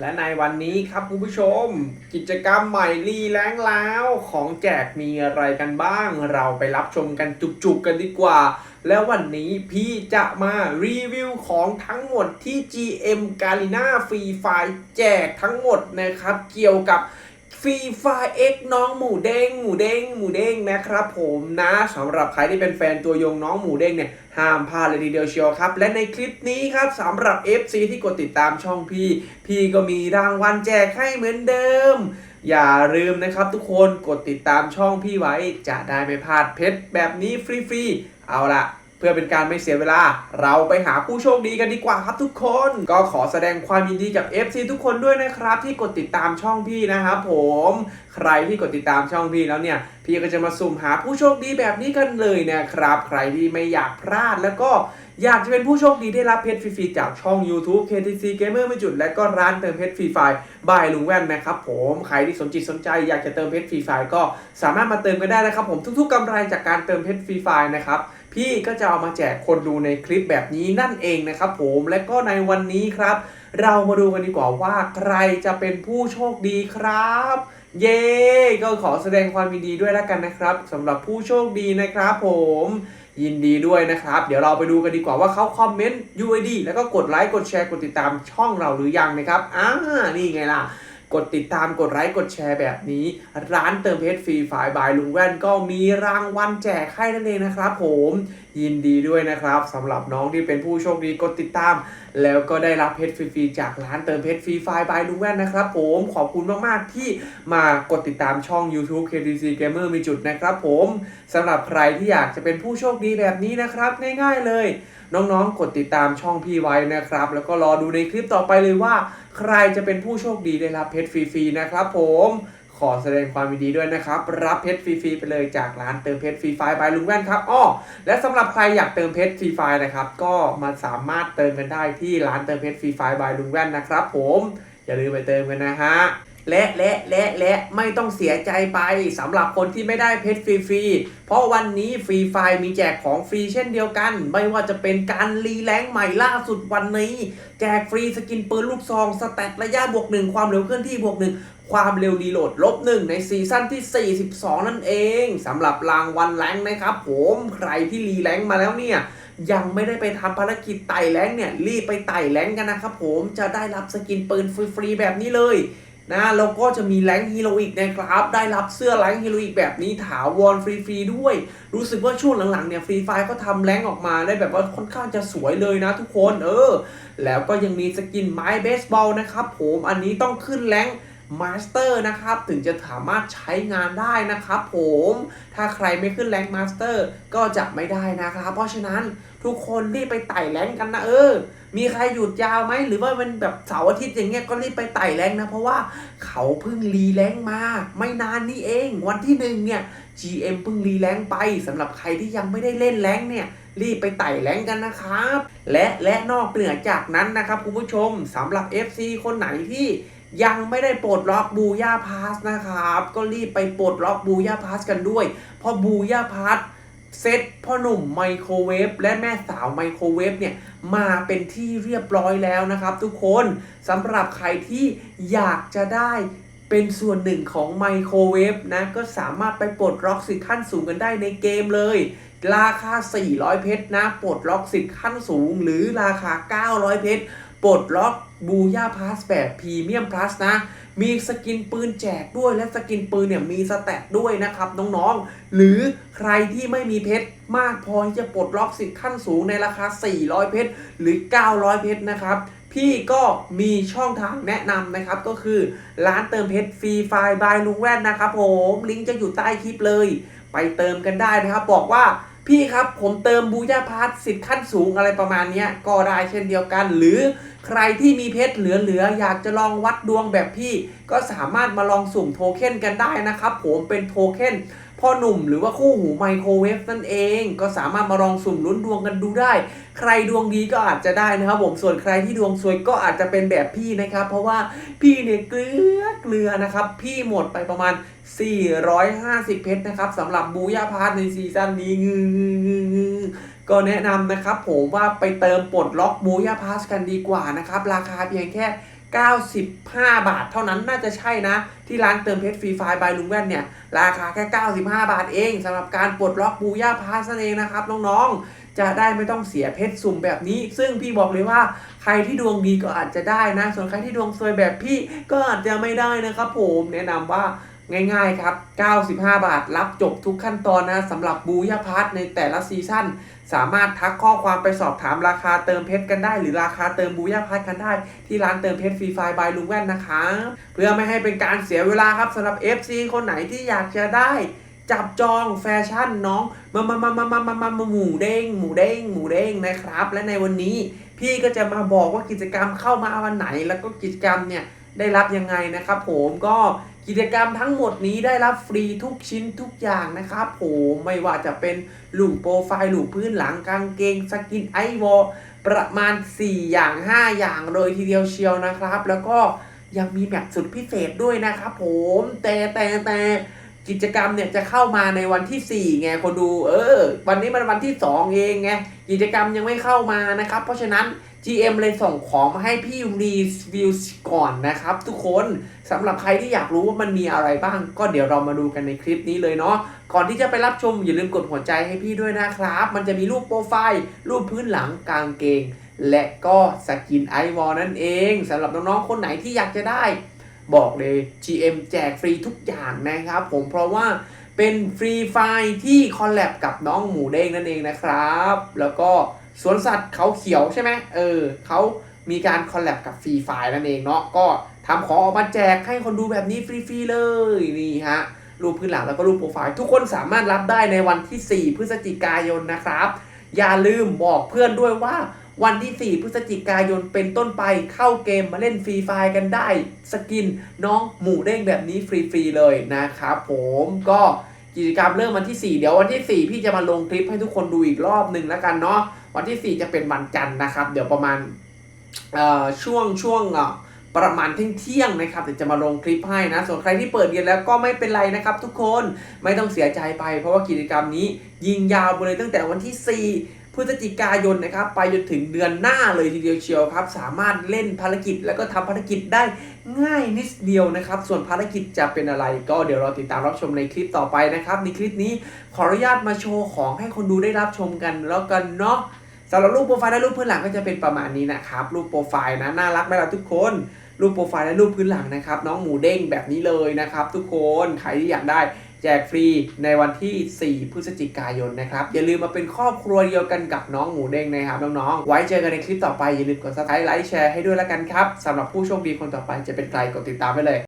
และในวันนี้ครับคุณผู้ชม กิจกรรมใหม่รีแรงแล้วของแจกมีอะไรกันบ้าง เราไปรับชมกันจุกๆกันดีกว่า แล้ววันนี้พี่จะมารีวิวของทั้งหมดที่ GM g a l i n a Free Fire แจกทั้งหมดนะครับ เกี่ยวกับ ฟรีไฟเอ็กน้องหมูเด้งหมูเด้งหมูเด้งนะครับผมนะสำหรับใครที่เป็นแฟนตัวยงน้องหมูเด้งเนี่ยห้ามพลาดเลยทีเดียวเชียวครับ และในคลิปนี้ครับสำหรับ FC ที่กดติดตามช่องพี่ พี่ก็มีรางวัลแจกให้เหมือนเดิม อย่าลืมนะครับทุกคนกดติดตามช่องพี่ไว้จะได้ไม่พลาดเพชรแบบนี้ฟรีๆเอาละ เพื่อเป็นการไม่เสียเวลา เราไปหาผู้โชคดีกันดีกว่าครับทุกคน ก็ขอแสดงความยินดีกับ FC ทุกคนด้วยนะครับ ที่กดติดตามช่องพี่นะครับผม ใครที่กดติดตามช่องพี่แล้วเนี่ย พี่ก็จะมาสุ่มหาผู้โชคดีแบบนี้กันเลยนะครับ ใครที่ไม่อยากพลาดแล้วก็อยากจะเป็นผู้โชคดีได้รับเพชรฟรีๆจากช่อง YouTube KTC Gamer ไม่จุด และก็ร้านเติมเพชรฟรีไฟบายลุงแว่นนะครับผมใครที่สนจิตสนใจอยากจะเติมเพชรฟรีไฟก็สามารถมาเติมกันได้นะครับผมทุกๆกำไรจากการเติมเพชรฟรีไฟนะครับ พี่ก็จะเอามาแจกคนดูในคลิปแบบนี้นั่นเองนะครับผมและก็ในวันนี้ครับ เรามาดูกันดีกว่าว่าใครจะเป็นผู้โชคดีครับ เย้ก็ขอแสดงความยินดีด้วยแล้วกันนะครับสำหรับผู้โชคดีนะครับผมยินดีด้วยนะครับ เดี๋ยวเราไปดูกันดีกว่าว่าเขาคอมเมนต์ UID แล้วก็กดไลค์กดแชร์กดติดตามช่องเราหรือยังนะครับอ่านี่ไงล่ะ กดติดตามกดไลค์กดแชร์แบบนี้ ร้านเติมเพชรฟรีไฟล์บายลุงแว่นก็มีรางวัลแจกให้นั่นเองนะครับ ผมยินดีด้วยนะครับสำหรับน้องที่เป็นผู้โชคดีกดติดตาม แล้วก็ได้รับเพชรฟรีๆจากร้านเติมเพชรฟรีไฟล์บายลุงแว่นนะครับผมขอบคุณมากๆที่มากดติดตามช่อง YouTube KTC Gamer มีจุดนะครับผมสำหรับใครที่อยากจะเป็นผู้โชคดีแบบนี้นะครับ ง่ายๆเลย น้องๆกดติดตามช่องพี่ไว้นะครับ แล้วก็รอดูในคลิปต่อไปเลยว่า ใครจะเป็นผู้โชคดีได้รับเพชรฟรีๆนะครับผมขอแสดงความยินดีด้วยนะครับ รับเพชรฟรีๆไปเลยจากร้านเติมเพชรฟรีไฟล์บายลุงแว่นครับอ้อและสำหรับใครอยากเติมเพชรฟรีไฟล์นะครับ ก็มาสามารถเติมกันได้ที่ร้านเติมเพชรฟรีไฟล์บายลุงแว่นนะครับ ผมอย่าลืมไปเติมกันนะฮะ และและและและไม่ต้องเสียใจไปสำหรับคนที่ไม่ได้เพชรฟรีๆ เพราะวันนี้ฟรีไฟมีแจกของฟรีเช่นเดียวกัน ไม่ว่าจะเป็นการรีแรงค์ใหม่ล่าสุดวันนี้ แจกฟรีสกินปืนลูกซองสแตทระยะบวกหนึ่งความเร็วเคลื่อนที่บวกหนึ่งความเร็วรีโหลดลบหนึ่งในซีซั่นที่ 42 นั่นเองสำหรับรางวัลแรงนะครับ ผมใครที่รีแรงค์มาแล้วเนี่ยยังไม่ได้ไปทำภารกิจไต่แรงเนี่ยรีบไปไต่แรงกันนะครับผมจะได้รับสกินปืนฟรีๆแบบนี้เลย นะแล้วก็จะมีแรงค์ฮีโรอีกนะครับ ได้รับเสื้อแรงค์ฮีโรอีกแบบนี้ถาวรฟรีๆด้วย รู้สึกว่าช่วงหลังๆเนี่ยฟรีไฟก็ทำแรงค์ออกมาได้แบบว่าค่อนข้างจะสวยเลยนะทุกคนเออ แล้วก็ยังมีสกินไม้เบสบอลนะครับผมอันนี้ต้องขึ้นแรงค์ มาสเตอร์นะครับถึงจะสามารถใช้งานได้นะครับผมถ้าใครไม่ขึ้นแรงค์มาสเตอร์ก็จะไม่ได้นะครับ เพราะฉะนั้นทุกคนรีบไปไต่แรงกันนะเออ มีใครหยุดยาวไหมหรือว่ามันแบบเสาร์อาทิตย์อย่างเงี้ยก็รีบไปไต่แรงนะ เพราะว่าเขาเพิ่งรีแรงมา ไม่นานนี้เอง วันที่หนึ่งเนี่ย GM เพิ่งรีแรงไปสำหรับใครที่ยังไม่ได้เล่นแรงเนี่ยรีบไปไต่แรงกันนะครับ และและนอกเหนือจากนั้นนะครับคุณผู้ชมสำหรับ FC คนไหนที่ ยังไม่ได้ปลดล็อกบูย่าพาสนะครับ ก็รีบไปปลดล็อกบูย่าพาสกันด้วย เพราะบูย่าพาสเซตพ่อหนุ่มไมโครเวฟและแม่สาวไมโครเวฟเนี่ยมาเป็นที่เรียบร้อยแล้วนะครับ ทุกคนสำหรับใครที่อยากจะได้เป็นส่วนหนึ่งของไมโครเวฟนะ ก็สามารถไปปลดล็อกสิทธิ์ขั้นสูงกันได้ในเกมเลย ราคา 400 เพชรนะ ปลดล็อกสิทธิ์ขั้นสูง หรือราคา 900 เพชรปลดล็อก บูย่าพาสแบบพรีเมียมพลัสนะ มีสกินปืนแจกด้วยและสกินปืนเนี่ยมีสแตทด้วยนะครับน้องๆ หรือใครที่ไม่มีเพชรมากพอที่จะปลดล็อกสิทธิ์ขั้นสูงในราคา 400 เพชรหรือ 900 เพชรนะครับพี่ก็มีช่องทางแนะนำนะครับ ก็คือร้านเติมเพชรฟรีไฟล์บายลุงแว่นนะครับผมลิงก์จะอยู่ใต้คลิปเลย ไปเติมกันได้นะครับ บอกว่า พี่ครับผมเติมบูย่าพาร์ทสิทธิ์ขั้นสูงอะไรประมาณนี้ก็ได้เช่นเดียวกัน หรือใครที่มีเพชรเหลือๆอยากจะลองวัดดวงแบบพี่ ก็สามารถมาลองสุ่มโทเค็นกันได้นะครับ ผมเป็นโทเค็น พ่อหนุ่มหรือว่าคู่หูไมโครเวฟนั่นเองก็สามารถมาลองสุ่มลุ้นดวงกันดูได้ ใครดวงดีก็อาจจะได้นะครับผมส่วนใครที่ดวงซวยก็อาจจะเป็นแบบพี่นะครับ เพราะว่าพี่เนี่ยเกลือเกลือนะครับ พี่หมดไปประมาณ 450 เพชรนะครับสำหรับบูย่าพาร์ทในซีซั่นนี้งือก็แนะนำนะครับผมว่าไปเติมปลดล็อกบูย่าพาสกันดีกว่านะครับ ราคาเพียงแค่ 95 บาท เท่านั้นน่าจะใช่นะ ที่ร้านเติมเพชรฟรีไฟล์บายลุงแว่นเนี่ย ราคาแค่ 95 บาทเองสำหรับการปลดล็อกบูย่าพาสนเองนะครับ น้องๆ จะได้ไม่ต้องเสียเพชรสุ่มแบบนี้ ซึ่งพี่บอกเลยว่าใครที่ดวงดีก็อาจจะได้นะ ส่วนใครที่ดวงซวยแบบพี่ก็อาจจะไม่ได้นะครับผมแนะนำว่า ง่ายๆครับ 95 บาท รับจบทุกขั้นตอนนะสำหรับบูยาพาร์ทในแต่ละซีซั่น สามารถทักข้อความไปสอบถามราคาเติมเพชรกันได้ หรือราคาเติมบูยาพาร์ทกันได้ ที่ร้านเติมเพชรฟรีไฟบายลุงแว่นนะคะ เพื่อไม่ให้เป็นการเสียเวลาครับสำหรับ FC คนไหนที่อยากจะได้จับจองแฟชั่นน้องมามามามามามามาหมูเด้งหมูเด้งหมูเด้งนะครับ และในวันนี้ พี่ก็จะมาบอกว่ากิจกรรมเข้ามาวันไหน แล้วก็กิจกรรมเนี่ย ได้รับยังไงนะครับผมก็กิจกรรมทั้งหมดนี้ได้รับฟรีทุกชิ้นทุกอย่างนะครับผมไม่ว่าจะเป็นหลุมโปรไฟล์หลุมพื้นหลังกางเกงสกินไอวอลประมาณ 4 อย่าง 5 อย่างเลยทีเดียวเชียวนะครับ แล้วก็ยังมีแบบสุดพิเศษด้วยนะครับผมแต่แต่แต่ กิจกรรมเนี่ยจะเข้ามาในวันที่ 4 ไงคนดู เออ วันนี้มันวันที่ 2 เองไง กิจกรรมยังไม่เข้ามานะครับ เพราะฉะนั้น GM เลยส่งของมาให้พี่รีวิวก่อนนะครับ ทุกคนสำหรับใครที่อยากรู้ว่ามันมีอะไรบ้าง ก็เดี๋ยวเรามาดูกันในคลิปนี้เลยเนาะก่อนที่จะไปรับชมอย่าลืมกดหัวใจให้พี่ด้วยนะครับ มันจะมีรูปโปรไฟล์ รูปพื้นหลังกางเกง และก็สกินไอวอลนั่นเองสำหรับน้องๆคนไหนที่อยากจะได้ บอกเลย GM แจกฟรีทุกอย่างนะครับ ผมเพราะว่าเป็นฟรีไฟล์ที่คอลแลบกับน้องหมูเด้งนั่นเองนะครับ แล้วก็สวนสัตว์เขาเขียวใช่ไหมเออเขามีการคอลแลบกับฟรีไฟล์นั่นเองเนาะก็ทำของออกมาแจกให้คนดูแบบนี้ฟรีๆเลยนี่ฮะรูปพื้นหลังแล้วก็รูปโปรไฟล์ทุกคนสามารถรับได้ในวันที่ 4 พฤศจิกายนนะครับ อย่าลืมบอกเพื่อนด้วยว่า วันที่ 4 พฤศจิกายนเป็นต้นไปเข้าเกมมาเล่นฟรีไฟล์กันได้ สกินน้องหมูเด้งแบบนี้ฟรีๆเลยนะครับผมก็กิจกรรมเริ่มวันที่ 4 เดี๋ยววันที่ 4 พี่จะมาลงคลิปให้ทุกคนดูอีกรอบหนึ่งแล้วกันเนาะวันที่ 4 จะเป็นวันจันทร์นะครับ เดี๋ยวประมาณช่วงช่วงประมาณเที่ยงๆนะครับเดี๋ยวจะมาลงคลิปให้นะ ส่วนใครที่เปิดเรียนแล้วก็ไม่เป็นไรนะครับ ทุกคนไม่ต้องเสียใจไป เพราะว่ากิจกรรมนี้ยิงยาวไปเลยตั้งแต่วันที่ 4 พฤศจิกายนนะครับ ไปจนถึงเดือนหน้าเลยทีเดียวเชียวครับ สามารถเล่นภารกิจแล้วก็ทำภารกิจได้ง่ายนิดเดียวนะครับ ส่วนภารกิจจะเป็นอะไร ก็เดี๋ยวเราติดตามรับชมในคลิปต่อไปนะครับ ในคลิปนี้ขออนุญาตมาโชว์ของให้คนดูได้รับชมกันแล้วกันเนาะสำหรับรูปโปรไฟล์และรูปพื้นหลังก็จะเป็นประมาณนี้นะครับ รูปโปรไฟล์นะน่ารักไหมล่ะทุกคน รูปโปรไฟล์และรูปพื้นหลังนะครับ น้องหมูเด้งแบบนี้เลยนะครับ ทุกคนใครที่อยากได้ จกฟรีในวันที่ 4 พฤศจิกายนนะครับ อย่าลืมมาเป็นครอบครัวเดียวกันกับน้องหมูเด้งนะครับน้องๆ ไว้เจอกันในคลิปต่อไป อย่าลืมกด subscribe ไลค์แชร์ให้ด้วยละกันครับสำหรับผู้โชคดีคนต่อไปจะเป็นใครกดติดตามไปเลย